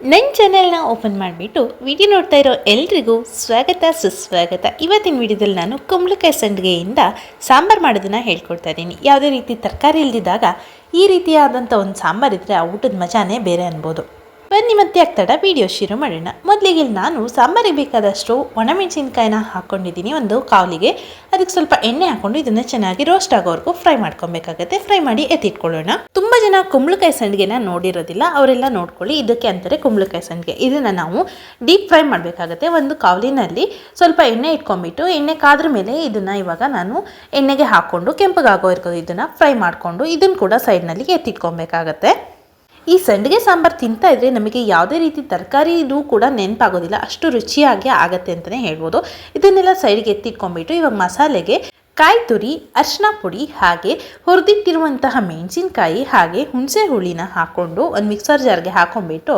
ನನ್ನ ಚಾನೆಲ್ನ ಓಪನ್ ಮಾಡಿಬಿಟ್ಟು ವಿಡಿಯೋ ನೋಡ್ತಾ ಇರೋ ಎಲ್ರಿಗೂ ಸ್ವಾಗತ, ಸುಸ್ವಾಗತ. ಇವತ್ತಿನ ವಿಡಿಯೋದಲ್ಲಿ ನಾನು ಕುಂಬಳಕಾಯಿ ಸಂಡಿಗೆಯಿಂದ ಸಾಂಬಾರು ಮಾಡೋದನ್ನು ಹೇಳ್ಕೊಡ್ತಾ ಇದ್ದೀನಿ. ಯಾವುದೇ ರೀತಿ ತರಕಾರಿ ಇಲ್ದಿದ್ದಾಗ ಈ ರೀತಿಯಾದಂಥ ಒಂದು ಸಾಂಬಾರು ಇದ್ದರೆ ಆ ಊಟದ ಮಜಾನೇ ಬೇರೆ ಅನ್ಬೋದು. ಬನ್ನಿ ಮತ್ತೆ ಆಗ್ತಾಡ ವಿಡಿಯೋ ಶುರು ಮಾಡೋಣ. ಮೊದಲಿಗೆ ನಾನು ಸಾಂಬಾರಿಗೆ ಬೇಕಾದಷ್ಟು ಒಣಮೆಣಸಿನ್ಕಾಯಿನ ಹಾಕ್ಕೊಂಡಿದ್ದೀನಿ ಒಂದು ಕಾವಲಿಗೆ. ಅದಕ್ಕೆ ಸ್ವಲ್ಪ ಎಣ್ಣೆ ಹಾಕೊಂಡು ಇದನ್ನ ಚೆನ್ನಾಗಿ ರೋಸ್ಟ್ ಆಗೋವರೆಗೂ ಫ್ರೈ ಮಾಡ್ಕೊಬೇಕಾಗತ್ತೆ. ಫ್ರೈ ಮಾಡಿ ಎತ್ತಿಟ್ಕೊಳ್ಳೋಣ. ತುಂಬ ಜನ ಕುಂಬಳಕಾಯಿ ಸಂಡಿಗೆನ ನೋಡಿರೋದಿಲ್ಲ. ಅವರೆಲ್ಲ ನೋಡ್ಕೊಳ್ಳಿ. ಇದಕ್ಕೆ ಅಂತಾರೆ ಕುಂಬಳಕಾಯಿ ಸಂಡಿಗೆ. ಇದನ್ನು ನಾವು ಡೀಪ್ ಫ್ರೈ ಮಾಡಬೇಕಾಗತ್ತೆ ಒಂದು ಕಾವಲಿನಲ್ಲಿ. ಸ್ವಲ್ಪ ಎಣ್ಣೆ ಇಟ್ಕೊಂಡ್ಬಿಟ್ಟು ಎಣ್ಣೆ ಕಾದ್ರ ಮೇಲೆ ಇದನ್ನು ಇವಾಗ ನಾನು ಎಣ್ಣೆಗೆ ಹಾಕ್ಕೊಂಡು ಕೆಂಪಗಾಗೋವರೆಗೂ ಇದನ್ನು ಫ್ರೈ ಮಾಡಿಕೊಂಡು ಇದನ್ನು ಕೂಡ ಸೈಡ್ನಲ್ಲಿ ಎತ್ತಿಟ್ಕೊಬೇಕಾಗತ್ತೆ. ಈ ಸಂಡಿಗೆ ಸಾಂಬಾರು ತಿಂತಾ ಇದ್ರೆ ನಮಗೆ ಯಾವುದೇ ರೀತಿ ತರಕಾರಿ ಇದು ಕೂಡ ನೆನಪಾಗೋದಿಲ್ಲ. ಅಷ್ಟು ರುಚಿಯಾಗಿ ಆಗತ್ತೆ ಅಂತಲೇ ಹೇಳ್ಬೋದು. ಇದನ್ನೆಲ್ಲ ಸೈಡ್ಗೆ ಎತ್ತಿಟ್ಕೊಂಡ್ಬಿಟ್ಟು ಇವಾಗ ಮಸಾಲೆಗೆ ಕಾಯಿ ತುರಿ ಅರಿಶಿನ ಪುಡಿ ಹಾಗೆ ಹುರಿದಿಟ್ಟಿರುವಂತಹ ಮೆಣಸಿನ್ಕಾಯಿ ಹಾಗೆ ಹುಣಸೆ ಹುಳಿನ ಹಾಕ್ಕೊಂಡು ಒಂದು ಮಿಕ್ಸರ್ ಜಾರ್ಗೆ ಹಾಕೊಂಡ್ಬಿಟ್ಟು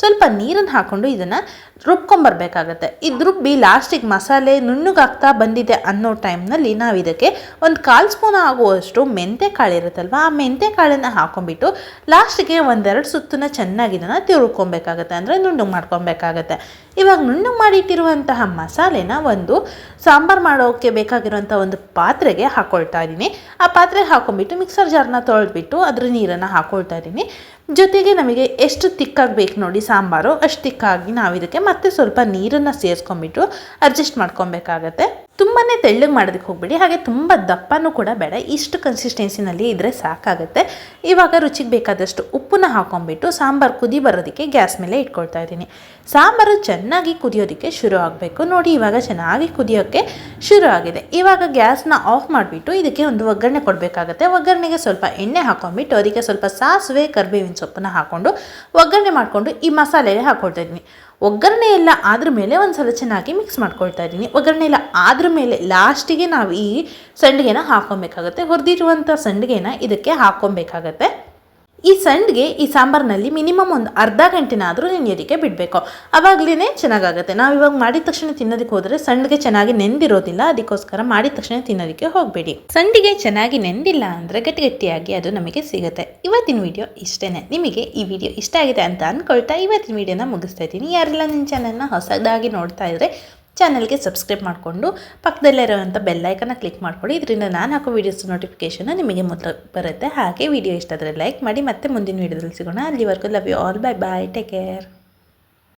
ಸ್ವಲ್ಪ ನೀರನ್ನು ಹಾಕ್ಕೊಂಡು ಇದನ್ನು ರುಬ್ಕೊಂಬರ್ಬೇಕಾಗತ್ತೆ ಇದು ರುಬ್ಬಿ ಲಾಸ್ಟಿಗೆ ಮಸಾಲೆ ನುಣ್ಣಗಾಗ್ತಾ ಬಂದಿದೆ ಅನ್ನೋ ಟೈಮ್ನಲ್ಲಿ ನಾವು ಇದಕ್ಕೆ ಒಂದು ಕಾಲು ಸ್ಪೂನ್ ಆಗುವಷ್ಟು ಮೆಂತೆ ಕಾಳು ಇರುತ್ತಲ್ವ, ಆ ಮೆಂತೆ ಕಾಳನ್ನು ಹಾಕೊಂಡ್ಬಿಟ್ಟು ಲಾಸ್ಟಿಗೆ ಒಂದೆರಡು ಸುತ್ತನ್ನ ಚೆನ್ನಾಗಿ ಇದನ್ನು ತಿರುಕೊಬೇಕಾಗತ್ತೆ ಅಂದರೆ ನುಣ್ಣಗೆ ಮಾಡ್ಕೊಬೇಕಾಗತ್ತೆ. ಇವಾಗ ನುಣ್ಣಗೆ ಮಾಡಿಟ್ಟಿರುವಂತಹ ಮಸಾಲೆನ ಒಂದು ಸಾಂಬಾರು ಮಾಡೋಕ್ಕೆ ಬೇಕಾಗಿರುವಂಥ ಒಂದು ಪಾತ್ರೆಗೆ ಹಾಕ್ಕೊಳ್ತಾ ಇದ್ದೀನಿ. ಆ ಪಾತ್ರೆಗೆ ಹಾಕೊಂಡ್ಬಿಟ್ಟು ಮಿಕ್ಸರ್ ಜಾರ್ನ ತೊಳೆದ್ಬಿಟ್ಟು ಅದ್ರ ನೀರನ್ನು ಹಾಕ್ಕೊಳ್ತಾ ಇದ್ದೀನಿ. ಜೊತೆಗೆ ನಮಗೆ ಎಷ್ಟು ತಿಕ್ಕಾಗಿ ಬೇಕು ನೋಡಿ ಸಾಂಬಾರು, ಅಷ್ಟು ತಿಕ್ಕಾಗಿ ನಾವು ಇದಕ್ಕೆ ಮತ್ತೆ ಸ್ವಲ್ಪ ನೀರನ್ನು ಸೇರಿಸ್ಕೊಂಬಿಟ್ಟು ಅಡ್ಜಸ್ಟ್ ಮಾಡ್ಕೊಬೇಕಾಗತ್ತೆ. ತುಂಬಾ ತೆಳ್ಳಗೆ ಮಾಡೋದಕ್ಕೆ ಹೋಗಬೇಡಿ, ಹಾಗೆ ತುಂಬ ದಪ್ಪನೂ ಕೂಡ ಬೇಡ, ಇಷ್ಟು ಕನ್ಸಿಸ್ಟೆನ್ಸಿನಲ್ಲಿ ಇದ್ದರೆ ಸಾಕಾಗುತ್ತೆ. ಇವಾಗ ರುಚಿಗೆ ಬೇಕಾದಷ್ಟು ಉಪ್ಪನ್ನ ಹಾಕೊಂಡ್ಬಿಟ್ಟು ಸಾಂಬಾರು ಕುದಿ ಬರೋದಕ್ಕೆ ಗ್ಯಾಸ್ ಮೇಲೆ ಇಟ್ಕೊಳ್ತಾ ಇದ್ದೀನಿ. ಸಾಂಬಾರು ಚೆನ್ನಾಗಿ ಕುದಿಯೋದಕ್ಕೆ ಶುರು ಆಗಬೇಕು. ನೋಡಿ, ಇವಾಗ ಚೆನ್ನಾಗಿ ಕುದಿಯೋಕ್ಕೆ ಶುರು ಆಗಿದೆ. ಇವಾಗ ಗ್ಯಾಸ್ನ ಆಫ್ ಮಾಡಿಬಿಟ್ಟು ಇದಕ್ಕೆ ಒಂದು ಒಗ್ಗರಣೆ ಕೊಡಬೇಕಾಗತ್ತೆ. ಒಗ್ಗರಣೆಗೆ ಸ್ವಲ್ಪ ಎಣ್ಣೆ ಹಾಕೊಂಡ್ಬಿಟ್ಟು ಅದಕ್ಕೆ ಸ್ವಲ್ಪ ಸಾಸಿವೆ, ಕರಿಬೇವಿನ ಸೊಪ್ಪನ್ನ ಹಾಕ್ಕೊಂಡು ಒಗ್ಗರಣೆ ಮಾಡಿಕೊಂಡು ಈ ಮಸಾಲೆಗೆ ಹಾಕ್ಕೊಳ್ತಾ ಇದ್ದೀನಿ. ಒಗ್ಗರಣೆ ಎಲ್ಲ ಆದ್ರ ಮೇಲೆ ಒಂದು ಸಲ ಚೆನ್ನಾಗಿ ಮಿಕ್ಸ್ ಮಾಡ್ಕೊಳ್ತಾ ಇದ್ದೀನಿ. ಒಗ್ಗರಣೆ ಎಲ್ಲ ಆದ್ರ ಮೇಲೆ ಲಾಸ್ಟಿಗೆ ನಾವು ಈ ಸಂಡಿಗೆನ ಹಾಕೊಬೇಕಾಗತ್ತೆ ಹುರಿದಿರುವಂಥ ಸಂಡಿಗೆನ ಇದಕ್ಕೆ ಹಾಕ್ಕೊಬೇಕಾಗತ್ತೆ. ಈ ಸಂಡಿಗೆ ಈ ಸಾಂಬಾರ್ನಲ್ಲಿ ಮಿನಿಮಮ್ ಒಂದು ಅರ್ಧ ಗಂಟೆನಾದರೂ ನೆನೆಯೋದಕ್ಕೆ ಬಿಡಬೇಕು. ಅವಾಗಲೇ ಚೆನ್ನಾಗಾಗುತ್ತೆ. ನಾವು ಇವಾಗ ಮಾಡಿದ ತಕ್ಷಣ ತಿನ್ನೋದಕ್ಕೆ ಹೋದರೆ ಸಂಡಿಗೆ ಚೆನ್ನಾಗಿ ನೆಂದಿರೋದಿಲ್ಲ. ಅದಕ್ಕೋಸ್ಕರ ಮಾಡಿದ ತಕ್ಷಣ ತಿನ್ನೋದಕ್ಕೆ ಹೋಗಬೇಡಿ. ಸಂಡಿಗೆ ಚೆನ್ನಾಗಿ ನೆಂದಿಲ್ಲ ಅಂದರೆ ಗಟ್ಟಿಗಟ್ಟಿಯಾಗಿ ಅದು ನಮಗೆ ಸಿಗುತ್ತೆ. ಇವತ್ತಿನ ವಿಡಿಯೋ ಇಷ್ಟೇ ನಿಮಗೆ ಈ ವಿಡಿಯೋ ಇಷ್ಟ ಆಗಿದೆ ಅಂತ ಅಂದ್ಕೊಳ್ತಾ ಇವತ್ತಿನ ವಿಡಿಯೋನ ಮುಗಿಸ್ತಾ ಇದ್ದೀನಿ. ಯಾರೆಲ್ಲ ನಿಮ್ಮ ಚಾನಲ್ನ ಹೊಸದಾಗಿ ನೋಡ್ತಾ ಇದ್ದರೆ ಚಾನಲ್ಗೆ ಸಬ್ಸ್ಕ್ರೈಬ್ ಮಾಡಿಕೊಂಡು ಪಕ್ಕದಲ್ಲಿರುವಂಥ ಬೆಲ್ಲೈಕನ್ನ ಕ್ಲಿಕ್ ಮಾಡ್ಕೊಳ್ಳಿ. ಇದರಿಂದ ನಾನು ಹಾಕೋ ವೀಡಿಯೋಸ್ ನೋಟಿಫಿಕೇಷನ್ ನಿಮಗೆ ಮೊದಲು ಬರುತ್ತೆ. ಹಾಗೆ ವಿಡಿಯೋ ಇಷ್ಟ ಆದರೆ ಲೈಕ್ ಮಾಡಿ ಮತ್ತೆ ಮುಂದಿನ ವೀಡಿಯೋದಲ್ಲಿ ಸಿಗೋಣ. ಅಲ್ಲಿವರೆಗೂ love you all bye bye take care